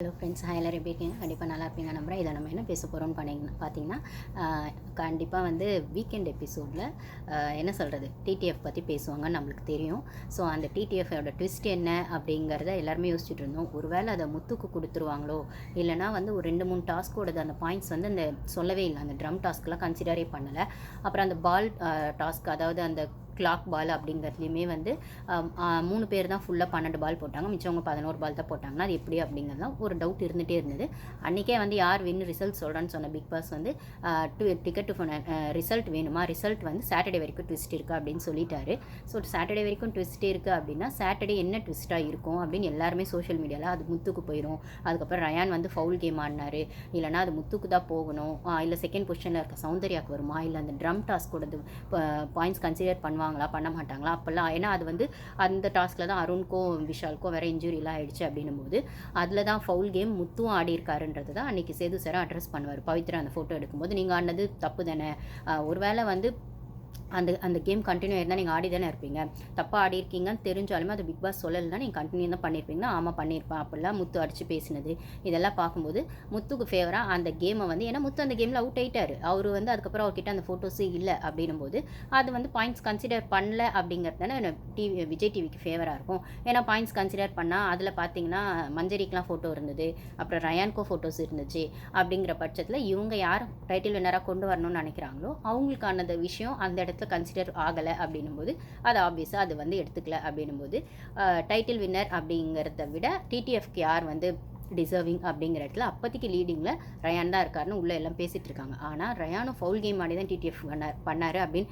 Hello friends hi எல்லாரும் எப்படி இருக்கீங்க? கண்டிப்பாக நல்லா இருப்பீங்க நம்புகிறேன் இதை நம்ம என்ன பேச போகிறோம்னு பண்ணிங்கன்னா பார்த்தீங்கன்னா கண்டிப்பாக வந்து வீக்கெண்ட் எபிசோடில் என்ன சொல்கிறது டிடிஎஃப் பற்றி பேசுவாங்கன்னு நம்மளுக்கு தெரியும். ஸோ அந்த டிடிஎஃபோட ட்விஸ்ட் என்ன அப்படிங்கிறத எல்லாருமே யோசிச்சுட்டு இருந்தோம். ஒருவேளை அதை முத்துக்கு கொடுத்துருவாங்களோ? இல்லைனா வந்து ஒரு ரெண்டு மூணு டாஸ்க்கோடது அந்த பாயிண்ட்ஸ் வந்து அந்த சொல்லவே இல்லை. அந்த ட்ரம் டாஸ்க்லாம் கன்சிடரே பண்ணலை. அப்புறம் அந்த பால் டாஸ்க் அதாவது அந்த கிளாக் பால் அப்படிங்கிறதுலையுமே வந்து மூணு பேர் தான் ஃபுல்லாக பன்னெண்டு பால் போட்டாங்க. மிச்சவங்க பதினோரு பால் தான் போட்டாங்கன்னா அது எப்படி அப்படிங்கிறது தான் ஒரு டவுட் இருந்துகிட்டே இருந்தது. அன்றைக்கே வந்து யார் வின் ரிசல்ட் சொல்கிறேன்னு சொன்ன பிக் பாஸ் வந்து டிக்கெட் ரிசல்ட் வேணுமா? ரிசல்ட் வந்து சாட்டர்டே வரைக்கும் ட்விஸ்ட் இருக்குது அப்படின்னு சொல்லிட்டாரு. ஸோ சாட்டர்டே வரைக்கும் ட்விஸ்ட்டே இருக்குது அப்படின்னா சாட்டர்டே என்ன ட்விஸ்ட்டாக இருக்கும் அப்படின்னு எல்லாருமே சோஷியல் மீடியாவில் அது முத்துக்கு போயிடும் அதுக்கப்புறம் ரயான் வந்து ஃபவுல் கேம் ஆடினார். இல்லைனா அது முத்துக்கு தான் போகணும். இல்லை செகண்ட் பொசிஷனில் இருக்க சௌந்தர்யாவுக்கு வருமா? இல்லை அந்த ட்ரம் டாஸ்கோடது பாயிண்ட்ஸ் கன்சிடர் பண்ணுவாங்க பண்ணுவாங்களா பண்ண மாட்டாங்களா? அப்போல்லாம் ஏன்னா அது வந்து அந்த டாஸ்கில் தான் அருண்க்கும் விஷாலுக்கும் வேறு இன்ஜுரிலாம் ஆயிடுச்சு அப்படின்னும் போது அதில் தான் ஃபவுல் கேம் முத்துவும் ஆடி இருக்காருன்றது தான் அன்றைக்கி சேது சார் அட்ரஸ் பண்ணுவார். பவித்ரா அந்த ஃபோட்டோ எடுக்கும்போது நீங்கள் ஆடினது தப்பு தானே? ஒருவேளை வந்து அந்த அந்த கேம் கண்டினியூ ஆயிருந்தால் நீங்கள் ஆடி தானே இருப்பீங்க. தப்பாக ஆடி இருக்கீங்கன்னு தெரிஞ்சாலுமே அது பிக் பாஸ் சொல்லலைன்னா நீங்கள் கண்டினியூ தான் பண்ணியிருப்பீங்கன்னா ஆமாம் பண்ணியிருப்பேன். அப்படிலாம் முத்து அடித்து பேசினது. இதெல்லாம் பார்க்கும்போது முத்துக்கு ஃபேவராக அந்த கேமை வந்து ஏன்னா முத்து அந்த கேமில் அவுட் ஆயிட்டாரு. அவர் வந்து அதுக்கப்புறம் அவர்கிட்ட அந்த ஃபோட்டோஸே இல்லை அப்படின்னும் போது அது வந்து பாயிண்ட்ஸ் கன்சிடர் பண்ணல அப்படிங்கிறது தானே டிவி விஜய் டிவிக்கு ஃபேவராக இருக்கும். ஏன்னா பாயிண்ட்ஸ் கன்சிடர் பண்ணால் அதில் பார்த்தீங்கன்னா மஞ்சரிக்கெலாம் ஃபோட்டோ இருந்தது. அப்புறம் ரயான்கோ ஃபோட்டோஸ் இருந்துச்சு. அப்படிங்கிற பட்சத்தில் இவங்க யார் டைட்டில் வின்னராக கொண்டு வரணும்னு நினைக்கிறாங்களோ அவங்களுக்கானது விஷயம் அந்த இடத்துல கன்சிடர் ஆகலை அப்படின்னும் போது அது ஆப்வியஸாக அது வந்து எடுத்துக்கல அப்படின்னும் போது டைட்டில் வின்னர் அப்படிங்கிறத விட டிடிஎஃப்க்கு யார் வந்து டிசர்விங் அப்படிங்கிற இடத்துல அப்போதைக்கு லீடிங்கில் ரயான் தான் இருக்காருன்னு உள்ளே எல்லாம் பேசிகிட்டு இருக்காங்க. ஆனால் ரயானும் ஃபவுல் கேம் ஆடி தான் டிடிஎஃப் பண்ணார் பண்ணார் அப்படின்னு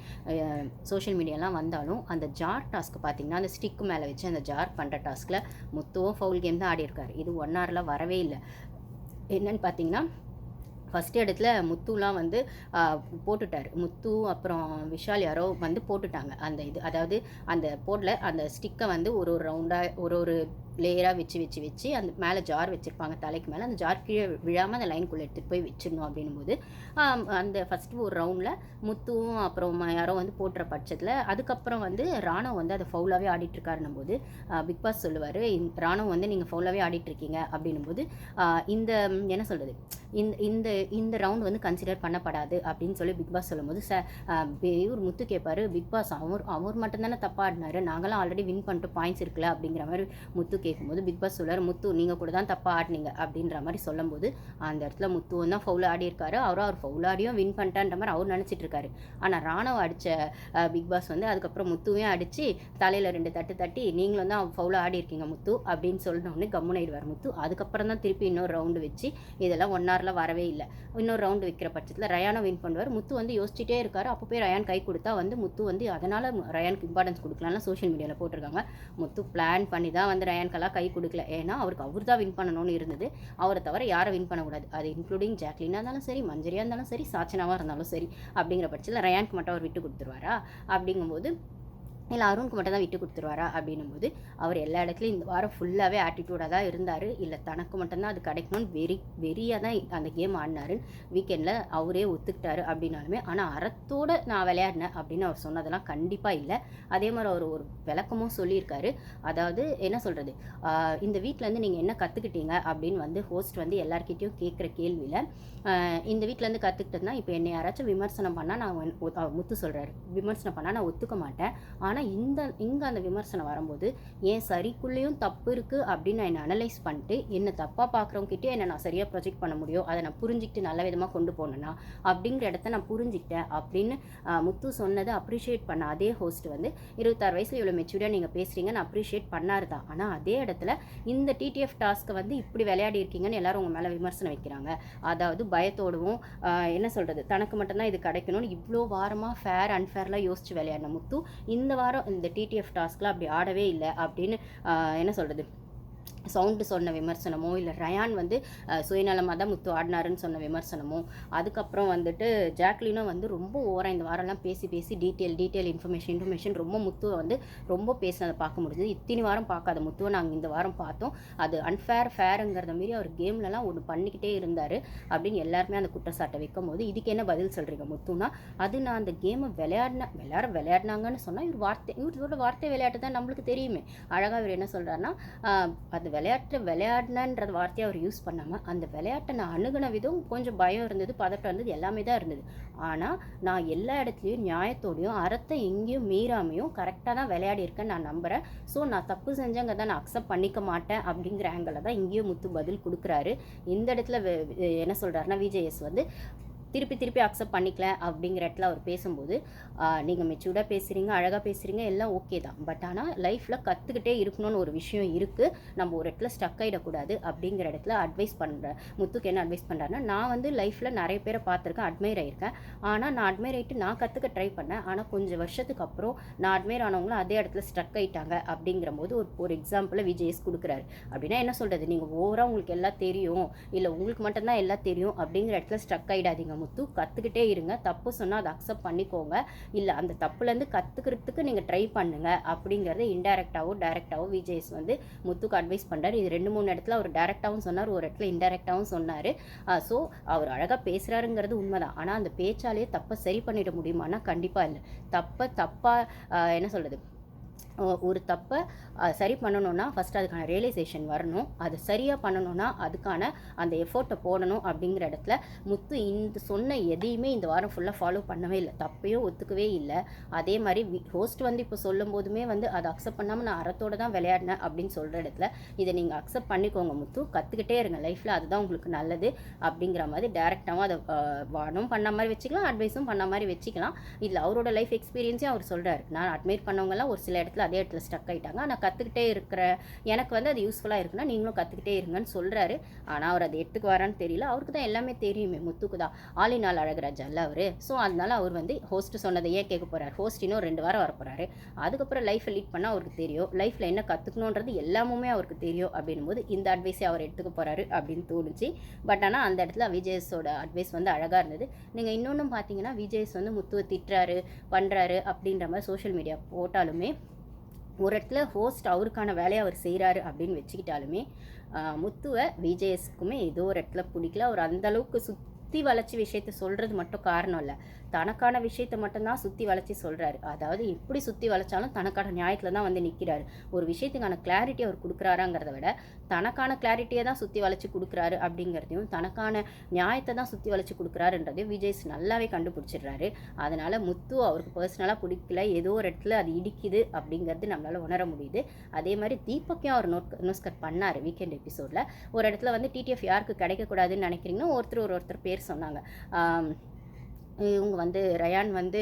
சோஷியல் மீடியாலாம் வந்தாலும் அந்த ஜார் டாஸ்க் பார்த்தீங்கன்னா அந்த ஸ்டிக்கு மேலே வச்சு அந்த ஜார் பண்ணுற டாஸ்கில் முத்துவும் ஃபவுல் கேம் தான் ஆடி இருக்கார். இது ஒன் ஹவரில் வரவே இல்லை. என்னன்னு பார்த்தீங்கன்னா ஃபஸ்ட் இடத்துல முத்துலாம் வந்து போட்டுட்டார். முத்து அப்புறம் விஷால் யாரோ வந்து போட்டுட்டாங்க. அந்த இது அதாவது அந்த போட்டில் அந்த ஸ்டிக்கை வந்து ஒரு ஒரு ரவுண்டாக ஒரு ஒரு லேயராக வச்சு வச்சு வச்சு அந்த மேலே ஜார் வச்சுருப்பாங்க தலைக்கு மேலே. அந்த ஜார் கீழே விழாமல் அந்த லைனுக்குள்ளே எடுத்துகிட்டு போய் வச்சிடணும் அப்படின்னும் போது அந்த ஃபஸ்ட்டு ஒரு ரவுண்டில் முத்துவும் அப்புறம் யாரோ வந்து போட்டுற பட்சத்தில் அதுக்கப்புறம் வந்து ராணுவ வந்து அதை ஃபவுலாகவே ஆடிட்டுருக்காருன்னும் போது பிக் பாஸ் சொல்லுவார் ராணுவ வந்து நீங்கள் ஃபவுலாகவே ஆடிட்டுருக்கீங்க அப்படின்னும் போது இந்த என்ன சொல்கிறது இந்த இந்த இந்த ரவுண்ட் வந்து கன்சிடர் பண்ணப்படாது அப்படின்னு சொல்லி பிக் பாஸ் சொல்லும்போது ச இவர் முத்து கேட்பார் பிக் பாஸ் அவர் அவர் மட்டும்தானே தப்பாக ஆடினார் நாங்களாம் ஆல்ரெடி வின் பண்ணிட்டு பாயிண்ட்ஸ் இருக்குல்ல அப்படிங்கிற மாதிரி முத்து கேட்கும்போது பிக் பாஸ் சொல்லுவார் முத்து நீங்கள் கூட தான் தப்பாக ஆடினீங்க அப்படின்ற மாதிரி சொல்லும்போது அந்த இடத்துல முத்துவும் தான் ஃபவுல் ஆடி இருக்காரு. அவரும் அவர் ஃபவுல் ஆடியும் வின் பண்ணிட்டான்ற மாதிரி அவர் நினச்சிட்டு இருக்காரு. ஆனால் ராணுவ அடித்த பிக் பாஸ் வந்து அதுக்கப்புறம் முத்துவையும் அடித்து தலையில் ரெண்டு தட்டு தட்டி நீங்களும் தான் ஃபவுலாக ஆடி இருக்கீங்க முத்து அப்படின்னு சொன்ன உடனே கம்முனாயிடுவார் முத்து. அதுக்கப்புறம் தான் திருப்பி இன்னொரு ரவுண்டு வச்சு இதெல்லாம் ஒன் ஹவரில் வரவே இல்லை. இன்னொரு ரவுண்டு வைக்கிற பட்சத்தில் ரயானை வின் பண்ணுவார். முத்து வந்து யோசிச்சுட்டே இருக்காரு. அப்போ போய் ரயான் கை கொடுத்தா வந்து முத்து வந்து அதனால் ரயானுக்கு இம்பார்ட்டன்ஸ் கொடுக்கலாம்னு சோஷியல் மீடியாவில் போட்டிருக்காங்க. முத்து பிளான் பண்ணி தான் வந்து ரயான் ரயான்கெல்லாம் கை கொடுக்கல. ஏன்னா அவருக்கு அவர் தான் வின் பண்ணணும்னு இருந்தது. அவரை தவிர யாரை வின் பண்ணக்கூடாது. அது இன்க்ளூடிங் ஜாக்லினாக இருந்தாலும் சரி மஞ்சரியாக இருந்தாலும் சரி சாச்சனாவாக இருந்தாலும் சரி அப்படிங்கிற பட்சத்தில் ரயான்க்கு மட்டும் அவர் விட்டு கொடுத்துருவாரா? அப்படிங்கும்போது இல்லை அருணுக்கு மட்டும் தான் விட்டு கொடுத்துருவாரா? அப்படின்னும் போது அவர் எல்லா இடத்துலையும் இந்த வாரம் ஃபுல்லாகவே ஆட்டிடியூடாக தான் இருந்தார். இல்லை தனக்கு மட்டும்தான் அது கிடைக்கணும்னு வெறி வெறியாக தான் அந்த கேம் ஆடினாரு வீக்கெண்டில் அவரே ஒத்துக்கிட்டாரு அப்படின்னாலுமே ஆனால் அறத்தோடு நான் விளையாடினேன் அப்படின்னு அவர் சொன்னதெல்லாம் கண்டிப்பாக இல்லை. அதே மாதிரி அவர் ஒரு விளக்கமும் சொல்லியிருக்காரு. அதாவது என்ன சொல்கிறது இந்த வீட்டிலேருந்து நீங்கள் என்ன கற்றுக்கிட்டீங்க அப்படின்னு வந்து ஹோஸ்ட் வந்து எல்லாருக்கிட்டேயும் கேட்குற கேள்வியில் இந்த வீட்டிலேருந்து கற்றுக்கிட்டதுனா இப்போ என்னை யாராச்சும் விமர்சனம் பண்ணால் நான் அவர் முத்து சொல்கிறாரு விமர்சனம் பண்ணால் நான் ஒத்துக்க மாட்டேன். ஆனால் ஆனால் இந்த இங்கே அந்த விமர்சனம் வரும்போது ஏன் சரிக்குள்ளேயும் தப்பு இருக்குது அப்படின்னு நான் என்னை அனலைஸ் பண்ணிட்டு என்னை தப்பாக பார்க்குறவங்ககிட்டே என்னை நான் சரியாக ப்ரொஜெக்ட் பண்ண முடியும்? அதை நான் புரிஞ்சுக்கிட்டு நல்ல விதமாக கொண்டு போனேன்னா அப்படிங்கிற இடத்த நான் புரிஞ்சுக்கிட்டேன் அப்படின்னு முத்து சொன்னதை அப்ரிஷியேட் பண்ண அதே ஹோஸ்ட் வந்து இருபத்தாறு வயசில் இவ்வளோ மெச்சூரியாக நீங்கள் பேசுகிறீங்க நான் அப்ரிஷியேட் பண்ணார் தான். ஆனால் அதே இடத்துல இந்த டிடிஎஃப் டாஸ்க்கை வந்து இப்படி விளையாடி இருக்கீங்கன்னு எல்லாரும் உங்கள் மேலே விமர்சனம் வைக்கிறாங்க. அதாவது பயத்தோடவும் என்ன சொல்கிறது தனக்கு மட்டும்தான் இது கிடைக்கணும்னு இவ்வளோ வாரமாக ஃபேர் அன்ஃபேர்லாம் யோசிச்சு விளையாடின முத்து இந்த வாரம் இந்த டிடிஎஃப் டாஸ்க்லாம் அப்படி ஆடவே இல்லை அப்படின்னு என்ன சொல்கிறது சவுண்டு சொன்ன விமர்சனமோ இல்லை ரயான் வந்து சுயநலமாக தான் முத்து ஆடினாருன்னு சொன்ன விமர்சனமோ அதுக்கப்புறம் வந்துட்டு ஜாக்லினும் வந்து ரொம்ப ஓரம் இந்த வாரம்லாம் பேசி பேசி டீட்டெயில் டீட்டெயில் இன்ஃபர்மேஷன் இன்ஃபர்மேஷன் ரொம்ப முத்துவை வந்து ரொம்ப பேசினதை பார்க்க முடிஞ்சது. இத்தனை வாரம் பார்க்காத முத்துவை நாங்கள் இந்த வாரம் பார்த்தோம். அது அன்ஃபேர் ஃபேருங்கிறத மாரி அவர் கேம்லலாம் ஒன்று பண்ணிக்கிட்டே இருந்தார் அப்படின்னு எல்லாருமே அந்த குற்றச்சாட்டை வைக்கும் போது இதுக்கு என்ன பதில் சொல்கிறீங்க முத்துனா அது நான் அந்த கேமை விளையாடின விளையாட விளையாடினாங்கன்னு சொன்னால் இவர் வார்த்தை இவரோட வார்த்தை விளையாட்டு தான் நம்மளுக்கு தெரியுமே. அழகாக இவர் என்ன சொல்கிறாருன்னா அது விளையாட்டு விளையாடினன்ற வார்த்தையை அவர் யூஸ் பண்ணாமல் அந்த விளையாட்டை நான் அணுகுன விதம் கொஞ்சம் பயம் இருந்தது பதட்டம் இருந்தது எல்லாமே தான் இருந்தது. ஆனால் நான் எல்லா இடத்துலையும் நியாயத்தோடையும் அறத்தை எங்கேயும் மீறாமையும் கரெக்டாக தான் விளையாடி நான் நம்புகிறேன் ஸோ நான் தப்பு செஞ்சங்கிறத தான் நான் அக்செப்ட் பண்ணிக்க மாட்டேன் அப்படிங்கிற ஆங்கிளில் தான் இங்கேயும் முத்து பதில் கொடுக்குறாரு. இந்த இடத்துல என்ன சொல்கிறாருன்னா விஜேஎஸ் வந்து திருப்பி திருப்பி அக்செப்ட் பண்ணிக்கல அப்படிங்கிற இடத்துல அவர் பேசும்போது நீங்கள் மெச்சூர்டாக பேசுகிறீங்க அழகாக பேசுகிறீங்க எல்லாம் ஓகே தான். பட் ஆனால் லைஃப்பில் கற்றுக்கிட்டே இருக்கணும்னு ஒரு விஷயம் இருக்குது நம்ம ஒரு இடத்துல ஸ்டக் ஆகிடக்கூடாது அப்படிங்கிற இடத்துல அட்வைஸ் பண்ணுற முத்துக்கு என்ன அட்வைஸ் பண்ணுறாருன்னா நான் வந்து லைஃப்பில் நிறைய பேரை பார்த்துருக்கேன் அட்மைர் ஆகியிருக்கேன் ஆனால் நான் அட்மைர் ஆகிட்டு நான் கற்றுக்க ட்ரை பண்ணேன். ஆனால் கொஞ்சம் வருஷத்துக்கு அப்புறம் நான் அட்மைர் ஆனவங்களும் அதே இடத்துல ஸ்ட்ரக் ஆகிட்டாங்க அப்படிங்கிற போது ஒரு ஒரு எக்ஸாம்பிளை விஜய்ஸ் கொடுக்குறாரு. அப்படின்னா என்ன சொல்கிறது நீங்கள் ஓவராக உங்களுக்கு எல்லாம் தெரியும். இல்லை உங்களுக்கு மட்டும்தான் எல்லாம் தெரியும். அப்படிங்கிற இடத்துல ஸ்ட்ரக் ஆகிடாதீங்க முத்து கற்றுக்கிட்டே இருங்க. தப்பு சொன்னால் அதை அக்செப்ட் பண்ணிக்கோங்க. இல்லை அந்த தப்புலேருந்து கற்றுக்கிறதுக்கு நீங்கள் ட்ரை பண்ணுங்க. அப்படிங்கிறத இன்டெரக்டாவோ டைரெக்டாவோ விஜய்ஸ் வந்து முத்துக்கு அட்வைஸ் பண்ணுறாரு இது ரெண்டு மூணு இடத்துல அவர் டேரெக்டாகவும் சொன்னார் ஒரு இடத்துல இன்டெரக்டாகவும் சொன்னார். ஸோ அவர் அழகாக பேசுகிறாருங்கிறது உண்மைதான். ஆனால் அந்த பேச்சாலேயே தப்பை சரி பண்ணிட முடியுமானா கண்டிப்பாக இல்லை. தப்பை தப்பாக என்ன சொல்கிறது ஒரு தப்பை சரி பண்ணணும்னா ஃபஸ்ட்டு அதுக்கான ரியலைசேஷன் வரணும். அது சரியாக பண்ணணும்னா அதுக்கான அந்த எஃபோர்ட்டை போடணும் அப்படிங்கிற இடத்துல முத்து இந்த சொன்ன எதையுமே இந்த வாரம் ஃபுல்லாக ஃபாலோ பண்ணவே இல்லை. தப்பையும் ஒத்துக்கவே இல்லை. அதே மாதிரி ஹோஸ்ட் வந்து இப்போ சொல்லும் போதுமே வந்து அதை அக்செப்ட் பண்ணாமல் நான் அறத்தோடு தான் விளையாடினேன் அப்படின்னு சொல்கிற இடத்துல இதை நீங்கள் அக்செப்ட் பண்ணிக்கோங்க முத்து. கற்றுக்கிட்டே இருங்க. லைஃப்பில் அதுதான் உங்களுக்கு நல்லது அப்படிங்கிற மாதிரி டேரெக்டாகவும் அதை வானும் பண்ண மாதிரி வச்சுக்கலாம் அட்வைஸும் பண்ண மாதிரி வச்சுக்கலாம். இதில் அவரோட லைஃப் எக்ஸ்பீரியன்ஸையும் அவர் சொல்கிறார் நான் அட்மைட் பண்ணவங்கலாம் ஒரு சில இடத்துல அதே இடத்துல ஸ்டக் ஆகிட்டாங்க ஆனால் கற்றுக்கிட்டே இருக்கிற எனக்கு வந்து அது யூஸ்ஃபுல்லாக இருக்குன்னா நீங்களும் கற்றுக்கிட்டே இருங்கன்னு சொல்கிறாரு ஆனால் அவர் அதை எடுத்துக்கு வரான்னு தெரியல. அவருக்கு தான் எல்லாமே தெரியுமே. முத்துக்கு தான். ஆலினால் அழகராஜ் அல்ல அவர். ஸோ அதனால அவர் வந்து ஹோஸ்ட் சொன்னதை ஏன் கேட்க போகிறார் ஹோஸ்ட் இன்னும் ரெண்டு வாரம் வர போகிறாரு அதுக்கப்புறம் லைஃப்பை லீட் பண்ணால் அவருக்கு தெரியும். லைஃப்பில் என்ன கற்றுக்கணுன்றது எல்லாமுமே அவருக்கு தெரியும் அப்படின்னும் போது இந்த அட்வைஸை அவர் எடுத்துக்க போகிறாரு அப்படின்னு தோணுச்சு. பட் ஆனால் அந்த இடத்துல விஜயஸோட அட்வைஸ் வந்து அழகாக இருந்தது. நீங்கள் இன்னொன்றும் பார்த்தீங்கன்னா விஜயஸ் வந்து முத்துவை திட்டுறாரு பண்ணுறாரு அப்படின்ற மாதிரி சோஷியல் மீடியா போட்டாலுமே ஒரு இடத்துல ஹோஸ்ட் அவருக்கான வேலையை அவர் செய்கிறாரு அப்படின்னு வச்சுக்கிட்டாலுமே முத்துவை விஜேஎஸ்க்குமே ஏதோ ஒரு இடத்துல பிடிக்கல. அவர் அந்த அளவுக்கு சுற்றி வளைச்சி விஷயத்த சொல்கிறது மட்டும் காரணம் இல்லை. தனக்கான விஷயத்த மட்டும்தான் சுற்றி வளைச்சி சொல்கிறாரு அதாவது எப்படி சுற்றி வளைச்சாலும் தனக்கான நியாயத்தில் தான் வந்து நிற்கிறாரு ஒரு விஷயத்துக்கான கிளாரிட்டி அவர் கொடுக்குறாராங்கிறத விட தனக்கான கிளாரிட்டியை தான் சுற்றி வளைச்சி கொடுக்குறாரு அப்படிங்கிறதையும் தனக்கான நியாயத்தை தான் சுற்றி வளைச்சி கொடுக்குறாருன்றதையும் விஜய்ஸ் நல்லாவே கண்டுபிடிச்சிடுறாரு. அதனால் முத்து அவருக்கு பர்சனலாக பிடிக்கல. ஏதோ ஒரு இடத்துல அது இடிக்குது அப்படிங்கிறது நம்மளால் உணர முடியுது. அதே மாதிரி தீபக்கையும் அவர் நோட் நோஸ்கட் பண்ணார் வீக்கெண்ட் எபிசோடில் ஒரு இடத்துல வந்து டிடிஎஃப் யாருக்கு கிடைக்கக்கூடாதுன்னு நினைக்கிறீங்கன்னா ஒருத்தர் ஒரு ஒருத்தர் பேர் சொன்னாங்க. இவங்க வந்து ரயான் வந்து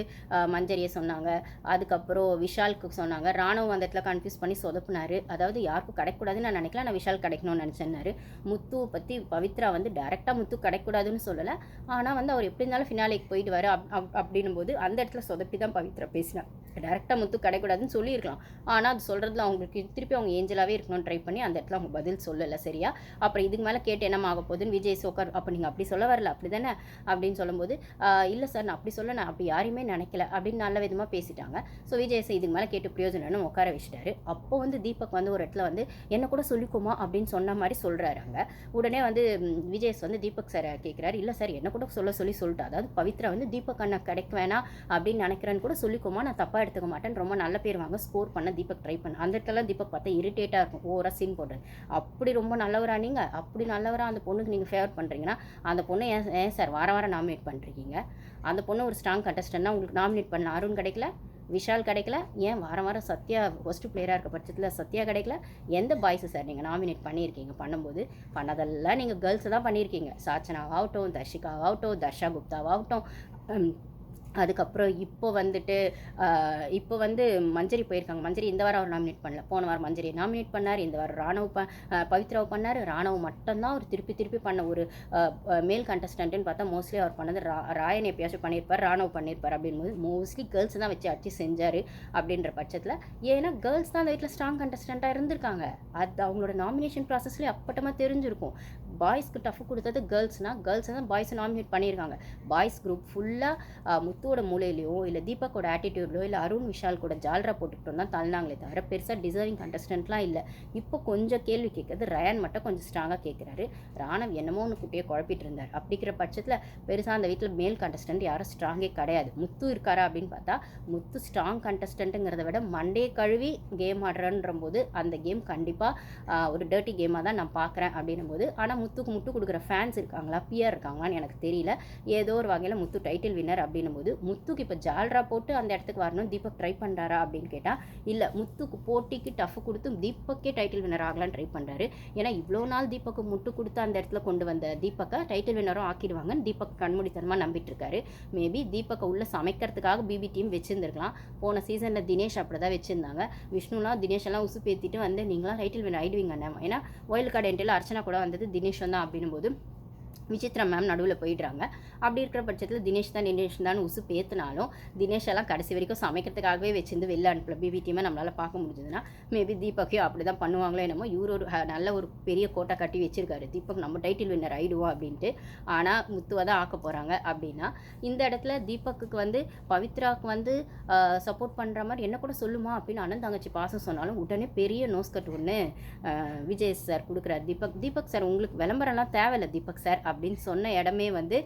மஞ்சரியை சொன்னாங்க. அதுக்கப்புறம் விஷாலுக்கு சொன்னாங்க. ராணுவ அந்த இடத்துல கன்ஃபியூஸ் பண்ணி சொதப்புனாரு. அதாவது யாருக்கும் கிடைக்கூடாதுன்னு நான் நினைக்கல. நான் விஷால் கிடைக்கணும்னு நினச்சேன்னாரு முத்துவை பற்றி பவித்ரா வந்து டேரெக்டாக முத்து கிடைக்கூடாதுன்னு சொல்லலை. ஆனால் வந்து அவர் எப்படி இருந்தாலும் ஃபினாலேக்கு போயிட்டு அப் அப் அப்படின்னும் போது அந்த இடத்துல சொதப்பி தான் பவித்ரா பேசினார் டேரெக்டாக முத்து கிடைக்கூடாதுன்னு சொல்லியிருக்கலாம். ஆனால் அது சொல்கிறதுல அவங்களுக்கு திருப்பி அவங்க ஏஞ்சலாகவே இருக்கணும்னு ட்ரை பண்ணி அந்த இடத்துல அவங்க பதில் சொல்லலை. சரியா? அப்புறம் இதுக்கு மேலே கேட்டு என்னமா ஆக போகுதுன்னு விஜய் சோக்கர் அப்போ நீங்கள் அப்படி சொல்ல வரல. அப்படி தானே அப்படின்னு சொல்லும்போது இல்லை சார் நான் அப்படி சொல்ல நான் அப்படி யாரையுமே நினைக்கல அப்படின்னு நல்ல விதமாக பேசிட்டாங்க. ஸோ விஜய் சார் இதுக்கு மேலே கேட்டு பிரயோஜனம்னு உட்கார வச்சுட்டாரு. அப்போ வந்து தீபக் வந்து ஒரு இடத்துல வந்து என்ன கூட சொல்லிக்குமா? அப்படின்னு சொன்ன மாதிரி சொல்கிறாரு அங்கே. உடனே வந்து விஜய் விஜயஸ் வந்து தீபக் சார் கேட்குறாரு இல்லை சார் என்ன கூட சொல்ல சொல்லி சொல்லிட்டு அதாவது பவித்ரா வந்து தீபக் அண்ணா கிடைக்க வேணாம் அப்படின்னு நினைக்கிறேன்னு கூட சொல்லிக்குமா? நான் தப்பாக எடுத்துக்க மாட்டேன் ரொம்ப நல்ல பேர் வாங்க ஸ்கோர் பண்ண தீபக் ட்ரை பண்ண. அந்த இடத்துல தீபக் பார்த்தா இரிட்டேட்டாக இருக்கும். ஓவராக சீன் போடுறது. அப்படி ரொம்ப நல்லவரா நீங்கள் அப்படி நல்லவரா அந்த பொண்ணுக்கு நீங்கள் ஃபேவர் பண்ணுறீங்கன்னா அந்த பொண்ணை ஏன் ஏன் சார் வார வாரம் நாமினேட் பண்ணுறீங்க அந்த பொண்ணு ஒரு ஸ்ட்ராங் கண்டஸ்டன்னா உங்களுக்கு நாமினேட் பண்ணலாம் அருண் கிடைக்கல விஷால் கிடைக்கல ஏன் வாரம் வாரம் சத்யா ஃபஸ்ட்டு பிளேயராக இருக்க பட்சத்தில் சத்யா கிடைக்கல? எந்த பாய்ஸை சார் நீங்கள் நாமினேட் பண்ணியிருக்கீங்க? பண்ணும்போது பண்ணதெல்லாம் நீங்கள் கேர்ள்ஸை தான் பண்ணியிருக்கீங்க. சாச்சனாவாகட்டும் தர்ஷிகாவாகட்டும் தர்ஷா குப்தாவாகட்டும் அதுக்கப்புறம் இப்போ வந்துட்டு இப்போ வந்து மஞ்சரி போயிருக்காங்க. மஞ்சரி இந்த வாரம் அவர் நாமினேட் பண்ணல. போன வாரம் மஞ்சரி நாமினேட் பண்ணார். இந்த வாரம் ராணுவ ப பவித்ராவை பண்ணார். ராணுவ மட்டும்தான் அவர் திருப்பி திருப்பி பண்ண ஒரு மேல் கண்டஸ்டன்ட்னு பார்த்தா மோஸ்ட்லி அவர் பண்ணது ரா ராயன் எப்பயாச்சும் பண்ணியிருப்பார் ராணுவ பண்ணியிருப்பார் அப்படின்போது மோஸ்ட்லி கேர்ள்ஸ் தான் வச்சு அடிச்சு செஞ்சார் அப்படின்ற பட்சத்தில் ஏன்னா கேர்ள்ஸ் தான் அந்த வீட்டில் ஸ்ட்ராங் கண்டஸ்டண்ட்டாக இருந்திருக்காங்க. அது அவங்களோட நாமினேஷன் ப்ராசஸ்லேயே அப்பட்டமாக தெரிஞ்சிருக்கும். பாய்ஸ்க்கு டஃப் கொடுத்தது கேர்ள்ஸ்னால் கேர்ள்ஸ் தான் பாய்ஸை நாமினேட் பண்ணியிருக்காங்க. பாய்ஸ் குரூப் ஃபுல்லாக முத்துவோட மூலையிலையோ இல்லை தீபக்கோட ஆட்டிடியூட்லையோ இல்லை அருண் விஷால் கூட ஜால்ரா போட்டுக்கிட்டோம் தான் தள்ளினாங்களே தவிர பெருசாக டிசர்விங் கண்டஸ்டன்ட்லாம் இல்லை. இப்போ கொஞ்சம் கேள்வி கேட்குறது ரயான் மட்டும் கொஞ்சம் ஸ்ட்ராங்காக கேட்குறாரு. ராணவ் என்னமோ ஒன்று குட்டியை குழப்பிட்டு இருந்தார். அப்படிங்கிற பட்சத்தில் பெருசாக அந்த வீட்டில் மேல் கண்டஸ்டன்ட் யாரும் ஸ்ட்ராங்கே கிடையாது. முத்து இருக்காரா அப்படின்னு பார்த்தா முத்து ஸ்ட்ராங் கண்டஸ்டன்ட்டுங்கிறத விட மண்டே கழுவி கேம் ஆடுறன்ற போது அந்த கேம் கண்டிப்பாக ஒரு டர்ட்டி கேமாக தான் நான் பார்க்குறேன் அப்படின்னும் போது ஆனால் முத்துக்கு முட்டு கொடுக்குற ஃபேன்ஸ் இருக்காங்களா? பியர் இருக்காங்களான்னு எனக்கு தெரியல. ஏதோ ஒரு வகையில் முத்து டைட்டில் வின்னர் அப்படின்னும் போது முத்துக்கு இப்போ ஜால்ரா போட்டு அந்த இடத்துக்கு வரணும் தீபக் ட்ரை பண்ணுறாரா அப்படின்னு கேட்டால் இல்லை முத்துக்கு போட்டிக்கு டஃப் கொடுத்து தீபக்கே டைட்டில் வின்னர் ஆகலான்னு ட்ரை பண்ணுறாரு ஏன்னா இவ்வளோ நாள் தீபக்கு முட்டு கொடுத்து அந்த இடத்துல கொண்டு வந்த தீபக்கை டைட்டில் வின்னரும் ஆக்கிடுவாங்கன்னு தீபக் கண்மூடித்தனமாக நம்பிட்டு இருக்காரு மேபி தீபக்கை உள்ள சமைக்கிறதுக்காக பிபி டீம் வச்சுருந்துருக்கலாம். போன சீசனில் தினேஷ் அப்படி தான் வச்சுருந்தாங்க. விஷ்ணுலாம் தினேஷ் எல்லாம் உசு பேத்திட்டு வந்து நீங்களாம் டைட்டில் வின் ஆகிடுவீங்க ஏன்னா ஒயில் கார்டு என்ட்ரியில் அர்ச்சனா கூட வந்தது தினேஷ் தான் அப்படின்னும் போது விசித்ரா மேம் நடுவில் போயிடுறாங்க. அப்படி இருக்கிற பட்சத்தில் தினேஷ் தான் தினேஷ் தான் உசு பேத்தினாலும் தினேஷ் எல்லாம் கடைசி வரைக்கும் சமைக்கிறதுக்காகவே வச்சிருந்து வெளில அனுப்பல. பிபி நம்மளால் பார்க்க முடிஞ்சதுன்னா மேபி தீபக்கையும் அப்படி தான் பண்ணுவாங்களோ என்னமோ இவர் ஒரு நல்ல ஒரு பெரிய கோட்டை கட்டி வச்சிருக்காரு. தீபக் நம்ம டைட்டில் வின்னர் ஆயிடுவோம் அப்படின்ட்டு. ஆனால் முத்துவை தான் ஆக்க போகிறாங்க அப்படின்னா இந்த இடத்துல தீபக்குக்கு வந்து பவித்ராவுக்கு வந்து சப்போர்ட் பண்ணுற மாதிரி என்ன கூட சொல்லுமா அப்படின்னு அண்ணன் தங்கச்சி பாசம் சொன்னாலும் உடனே பெரிய நோஸ் கட் ஒன்று விஜய் சார் கொடுக்குறாரு. தீபக் தீபக் சார் உங்களுக்கு விளம்பரம்லாம் தேவையில்லை தீபக் சார் அப்படின்னு சொன்ன இடமே வந்து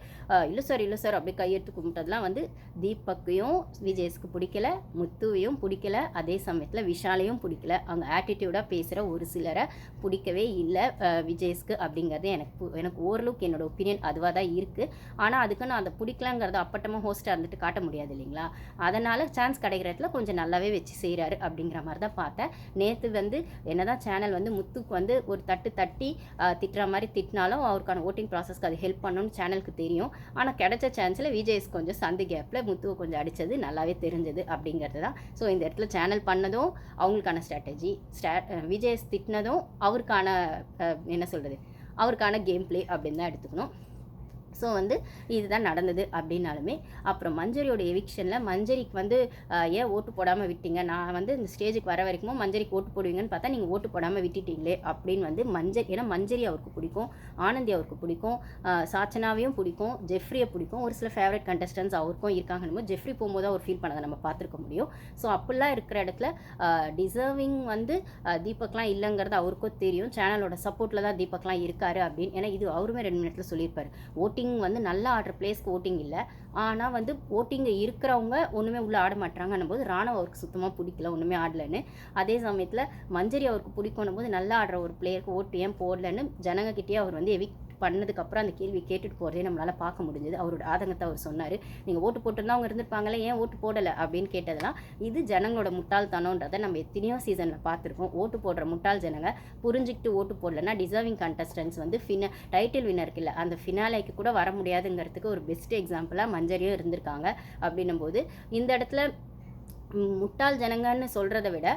இல்லை சார் இல்லை சார் அப்படி கையெடுத்து கும்பிட்டதெல்லாம் வந்து தீபக்கையும் விஜயஸ்க்கு பிடிக்கல முத்துவையும் பிடிக்கல அதே சமயத்தில் விஷாலையும் பிடிக்கல. அவங்க ஆட்டிடியூடாக பேசுகிற ஒரு சிலரை பிடிக்கவே இல்லை விஜயஸ்க்கு அப்படிங்கிறது எனக்கு பு- எனக்கு ஓரளவுக்கு என்னோடய ஒப்பீனியன் அதுவாக தான் இருக்குது ஆனால் அதுக்கு நான் அதை பிடிக்கலங்கிறத அப்பட்டமாக ஹோஸ்ட்டாக இருந்துட்டு காட்ட முடியாது இல்லைங்களா? அதனால் சான்ஸ் கிடைக்கிற இடத்துல கொஞ்சம் நல்லாவே வச்சு செய்கிறாரு அப்படிங்கிற மாதிரி தான் பார்த்தேன். நேற்று வந்து என்னதான் சேனல் வந்து முத்துக்கு வந்து ஒரு தட்டு தட்டி திட்டுற மாதிரி திட்டினாலும் அவருக்கான ஓட்டிங் ப்ராசஸ்க்கு அது ஹெல்ப் பண்ணணும்னு சேனலுக்கு தெரியும். ஆனால் கிடைச்ச சான்ஸில் விஜய்ஸ் கொஞ்சம் சந்து கேப்பில் முத்துவை கொஞ்சம் அடித்தது நல்லாவே தெரிஞ்சது அப்படிங்கிறது தான். ஸோ இந்த இடத்துல சேனல் பண்ணதும் அவங்களுக்கான ஸ்ட்ராட்டஜி ஸ்ட்ரா விஜய்ஸ் திட்டினதும் அவருக்கான என்ன சொல்கிறது அவருக்கான கேம் ப்ளே அப்படின்னு தான் எடுத்துக்கணும். ஸோ வந்து இதுதான் நடந்தது அப்படின்னாலுமே அப்புறம் மஞ்சரியோட எவிக்ஷனில் மஞ்சரிக்கு வந்து ஏன் ஓட்டு போடாமல் விட்டீங்க? நான் வந்து இந்த ஸ்டேஜுக்கு வர வரைக்கும் மஞ்சரிக்கு ஓட்டு போடுவீங்கன்னு பார்த்தா நீங்கள் ஓட்டு போடாமல் விட்டுட்டீங்களே அப்படின்னு வந்து மஞ்சரி ஏன்னா மஞ்சரி அவருக்கு பிடிக்கும் ஆனந்தி அவருக்கு பிடிக்கும் சாச்சனாவையும் பிடிக்கும் ஜெஃப்ரியை பிடிக்கும். ஒரு சில ஃபேவரட் கண்டஸ்டன்ஸ் அவருக்கும் இருக்காங்கன்னு ஜெஃப்ரி போகும்போது அவர் ஃபீல் பண்ணதை நம்ம பார்த்துருக்க முடியும். ஸோ அப்படிலாம் இருக்கிற இடத்துல டிசர்விங் வந்து தீபக்லாம் இல்லைங்கிறது அவருக்கும் தெரியும். சேனலோட சப்போர்ட்டில் தான் தீபக்லாம் இருக்காரு அப்படின்னு. ஏன்னா இது அவருமே ரெண்டு மினிட்ல சொல்லியிருப்பார். ஓட்டிங் வந்து நல்லா ஆடுற பிளேஸ்க்கு ஓட்டிங் இல்லை. ஆனால் வந்து ஓட்டிங்க இருக்கிறவங்க ஒன்றுமே உள்ளே ஆட மாட்டாங்கன்னும் போது ராணுவ அவருக்கு சுத்தமாக பிடிக்கல ஒன்றுமே ஆடலன்னு. அதே சமயத்தில் மஞ்சரி அவருக்கு பிடிக்கணும் போது நல்லா ஆடுற ஒரு பிளேயருக்கு ஓட்டு ஏன் போடலன்னு ஜனங்கக்கிட்டேயே அவர் வந்து எவிக் பண்ணதுக்கப்புறம் அந்த கேள்வி கேட்டுட்டு போகிறதே நம்மளால் பார்க்க முடிஞ்சது. அவரோட ஆதங்கத்தை அவர் சொன்னார். நீங்கள் ஓட்டு போட்டிருந்தா அவங்க இருந்திருப்பாங்களே ஏன் ஓட்டு போடலை அப்படின்னு கேட்டதெல்லாம் இது ஜனங்களோட முட்டாள்தனன்றதை நம்ம எத்தனையோ சீசனில் பார்த்துருக்கோம். ஓட்டு போடுற முட்டாள் ஜனங்க புரிஞ்சுக்கிட்டு ஓட்டு போடலன்னா டிசர்விங் கண்டஸ்டன்ஸ் வந்து ஃபின டைட்டில் வின்னருக்கு இல்லை அந்த ஃபினாலைக்கு கூட வர முடியாதுங்கிறதுக்கு ஒரு பெஸ்ட் எக்ஸாம்பிளாக மஞ்சரியும் இருந்திருக்காங்க. அப்படின்னும் போது இந்த இடத்துல முட்டாள் ஜனங்கன்னு சொல்கிறத விட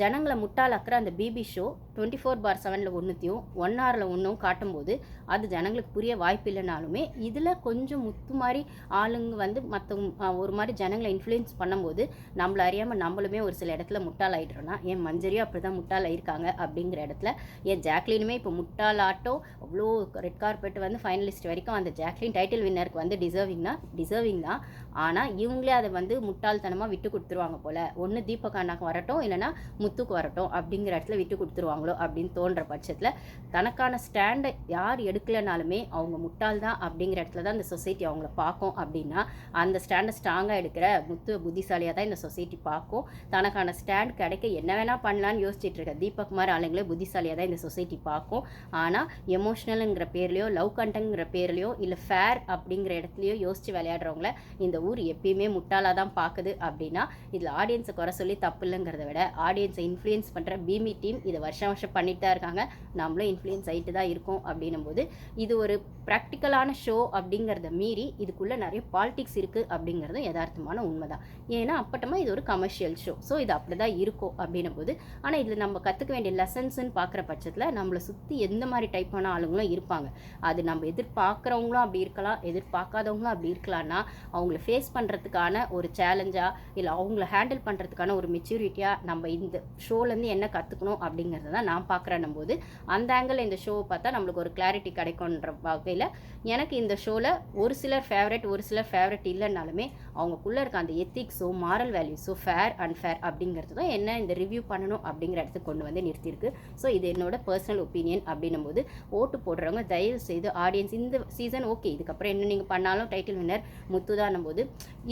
ஜனங்களை முட்டாளாக்குற அந்த BB show twenty four by seven ஒன்றுத்தையும் one ஹவரில் ஒன்றும் காட்டும்போது அது ஜனங்களுக்கு புரிய வாய்ப்பு இல்லைனாலுமே இதில் கொஞ்சம் முத்து மாதிரி ஆளுங்க வந்து மற்ற ஒரு மாதிரி ஜனங்களை இன்ஃப்ளூயன்ஸ் பண்ணும்போது நம்மளை அறியாமல் நம்மளுமே ஒரு சில இடத்துல முட்டாள் ஆயிடுறோம்னா ஏன் மஞ்சரியும் அப்படி தான் முட்டாள் ஆகிருக்காங்க அப்படிங்கிற இடத்துல ஏன் ஜாக்லினுமே இப்போ முட்டாள் ஆட்டோ அவ்வளோ ரெட் கார்பெட் வந்து ஃபைனலிஸ்ட் வரைக்கும் அந்த ஜாக்லின் டைட்டில் வின்னருக்கு வந்து டிசர்விங்னா டிசர்விங் தான். ஆனால் இவங்களே அதை வந்து முட்டாள்தனமாக விட்டு கொடுத்துருவாங்க போல். ஒன்று தீபக் அண்ணாக்கு வரட்டும் இல்லைன்னா முத்துக்கு வரட்டும் அப்படிங்கிற இடத்துல விட்டு கொடுத்துருவாங்களோ அப்படின்னு தோன்ற பட்சத்தில் தனக்கான ஸ்டாண்டை யார் எடுக்கலைனாலுமே அவங்க முட்டாள் தான் அப்படிங்கிற இடத்துல தான் இந்த சொசைட்டி அவங்கள பார்க்கும். அப்படின்னா அந்த ஸ்டாண்டை ஸ்ட்ராங்காக எடுக்கிற முத்து புத்திசாலியாக தான் இந்த சொசைட்டி பார்க்கும். தனக்கான ஸ்டாண்ட் கிடைக்க என்ன வேணால் பண்ணலான்னு யோசிச்சுட்டு இருக்க தீபக் மாதிரி ஆளுங்களே புத்திசாலியாக தான் இந்த சொசைட்டி பார்க்கும். ஆனால் எமோஷ்னலுங்கிற பேர்லையோ லவ் கண்டங்கிற பேர்லையோ இல்லை ஃபேர் அப்படிங்கிற இடத்துலையோ யோசித்து விளையாடுறவங்கள இந்த ஊர் எப்பயுமே முட்டாளாக தான் பார்க்குது. அப்படின்னா இதில் ஆடியன்ஸை குறை சொல்லி தப்பு இல்லைங்கிறத விட ஆடியன்ஸ் இன்ஃப்ளூயன்ஸ் பண்ணுற பீமி டீம் இதை வருஷம் வருஷம் பண்ணிட்டு தான் இருக்காங்க. நம்மளும் இன்ஃப்ளூயன்ஸ் ஆகிட்டு தான் இருக்கோம் அப்படின்னும் போது இது ஒரு ப்ராக்டிக்கலான ஷோ அப்படிங்கிறத மீறி இதுக்குள்ளே நிறைய பாலிடிக்ஸ் இருக்குது அப்படிங்கிறது யதார்த்தமான உண்மை தான் ஏன்னா அப்பட்டமாக இது ஒரு கமர்ஷியல் ஷோ ஸோ இது அப்படி தான் இருக்கும் அப்படின்னும் போது ஆனால் இதில் நம்ம கற்றுக்க வேண்டிய லெசன்ஸ்னு பார்க்குற பட்சத்தில் நம்மளை சுற்றி எந்த மாதிரி டைப்பான ஆளுங்களும் இருப்பாங்க. அது நம்ம எதிர்பார்க்குறவங்களும் அப்படி இருக்கலாம் எதிர்பார்க்காதவங்களும் அப்படி இருக்கலாம்னா அவங்கள ஃபேஸ் பண்ணுறதுக்கான ஒரு சேலஞ்சாக இல்லை அவங்கள ஹேண்டில் பண்ணுறதுக்கான ஒரு மெச்சூரிட்டியாக நம்ம இந்த ஷோலேருந்து என்ன கற்றுக்கணும் அப்படிங்கிறத தான் நான் பார்க்குறேன்னும் போது அந்த ஆங்கிள் இந்த ஷோவை பார்த்தா நம்மளுக்கு ஒரு கிளாரிட்டி கிடைக்கும்ன்ற வகையில் எனக்கு இந்த ஷோவில் ஒரு சிலர் ஃபேவரட் ஒரு சிலர் ஃபேவரட் இல்லைனாலுமே அவங்கக்குள்ளே இருக்க அந்த எத்திக்ஸோ மாரல் வேல்யூஸோ ஃபேர் அண்ட் ஃபேர் அப்படிங்கிறது தான் என்ன இந்த ரிவ்யூ பண்ணணும் அப்படிங்கிற இடத்துக்கு கொண்டு வந்து நிறுத்தியிருக்கு. ஸோ இது என்னோட பர்சனல் ஒப்பீனியன் அப்படின்னும் போது ஓட்டு போடுறவங்க தயவு செய்து ஆடியன்ஸ் இந்த சீசன் ஓகே இதுக்கப்புறம் என்ன நீங்கள் பண்ணாலும் டைட்டில் வின்னர் முத்துதானும் போது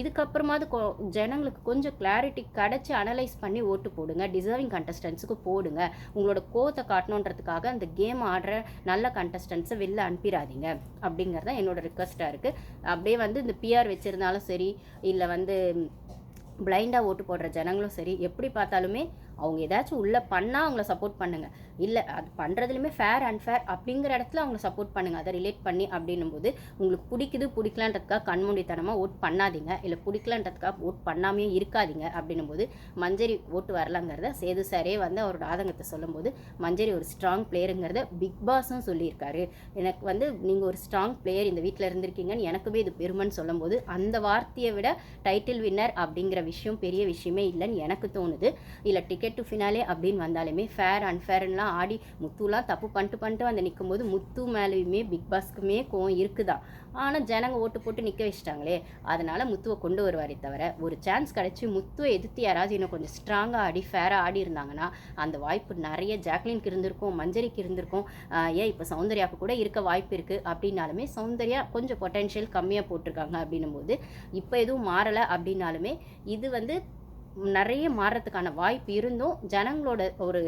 இதுக்கப்புறமாவது கொ ஜனங்களுக்கு கொஞ்சம் கிளாரிட்டி கிடச்சி அனலைஸ் பண்ணி ஓட்டு போடுங்க டிசர்விங் கண்டஸ்டன்ஸுக்கு போடுங்க. உங்களோட கோத்தை காட்டணுன்றதுக்காக அந்த கேம் ஆடுற நல்ல கண்டஸ்டன்ஸை வெளில அனுப்பிடாதீங்க அப்படிங்கிறது தான் என்னோட ரிக்வஸ்ட்டாக இருக்குது அப்படியே வந்து இந்த பிஆர் வச்சுருந்தாலும் சரி இல்லை வந்து பிளைண்டாக ஓட்டு போடுற ஜனங்களும் சரி எப்படி பார்த்தாலுமே அவங்க ஏதாச்சும் உள்ளே பண்ணால் அவங்கள சப்போர்ட் பண்ணுங்கள் இல்லை அது பண்ணுறதுலையுமே ஃபேர் அண்ட் ஃபேர் அப்படிங்கிற இடத்துல அவங்கள சப்போர்ட் பண்ணுங்கள் அதை ரிலேட் பண்ணி அப்படின்னும் போது உங்களுக்கு பிடிக்குது பிடிக்கலான்றதுக்காக கண்மூடித்தனமாக ஓட் பண்ணாதீங்க. இல்லை பிடிக்கலான்றதுக்காக ஓட் பண்ணாமே இருக்காதீங்க அப்படின்னும் போது மஞ்சரி ஓட்டு வரலாங்கிறத சேது சாரே வந்து அவரோட ஆதங்கத்தை சொல்லும்போது மஞ்சரி ஒரு ஸ்ட்ராங் பிளேயருங்கிறத பிக் பாஸும் சொல்லியிருக்காரு. எனக்கு வந்து நீங்கள் ஒரு ஸ்ட்ராங் பிளேயர் இந்த வீட்டில் இருந்திருக்கீங்கன்னு எனக்குமே இது பெருமைன்னு சொல்லும்போது அந்த வார்த்தையை விட டைட்டில் வின்னர் அப்படிங்கிற விஷயம் பெரிய விஷயமே இல்லைன்னு எனக்கு தோணுது. இல்லை டிக்கெட் டு ஃபினாலே அப்படின்னு வந்தாலுமே ஃபேர் அன்ஃபேர்லாம் ஆடி முத்துலாம் தப்பு பண்ணிட்டு பண்ணிட்டு வந்து நிற்கும்போது முத்து மேலேயுமே பிக் பாஸ்க்குமே கோவம் இருக்குதான் ஆனால் ஜனங்க ஓட்டு போட்டு நிற்க வச்சிட்டாங்களே. அதனால் முத்துவை கொண்டு வருவாரே தவிர ஒரு சான்ஸ் கிடச்சி முத்துவை எதிர்த்து யாராவது இன்னும் கொஞ்சம் ஸ்ட்ராங்காக ஆடி ஃபேராக ஆடி இருந்தாங்கன்னா அந்த வாய்ப்பு நிறைய ஜாக்லினுக்கு இருந்திருக்கும் மஞ்சரிக்கு இருந்திருக்கும். ஏன் இப்போ சௌந்தர்யாவுக்கு கூட இருக்க வாய்ப்பு இருக்குது அப்படின்னாலுமே சௌந்தர்யா கொஞ்சம் பொட்டென்ஷியல் கம்மியாக போட்டிருக்காங்க அப்படின்னும் போது இப்போ எதுவும் மாறலை அப்படின்னாலுமே இது வந்து நிறைய மாறுறதுக்கான வாய்ப்பு இருந்தும் ஜனங்களோட ஒரு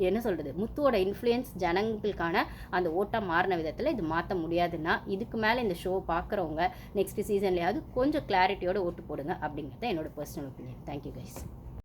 என்ன சொல்கிறது முத்துவோட இன்ஃப்ளூயன்ஸ் ஜனங்களுக்கான அந்த ஓட்டம் மாறின விதத்தில் இது மாற்ற முடியாதுன்னா இதுக்கு மேலே இந்த ஷோ பார்க்குறவங்க நெக்ஸ்ட் சீசன்லேயாவது கொஞ்சம் கிளாரிட்டியோட ஓட்டு போடுங்க அப்படிங்கிறது என்னோட பர்சனல் ஒப்பீனியன் தேங்க்யூ கைஸ்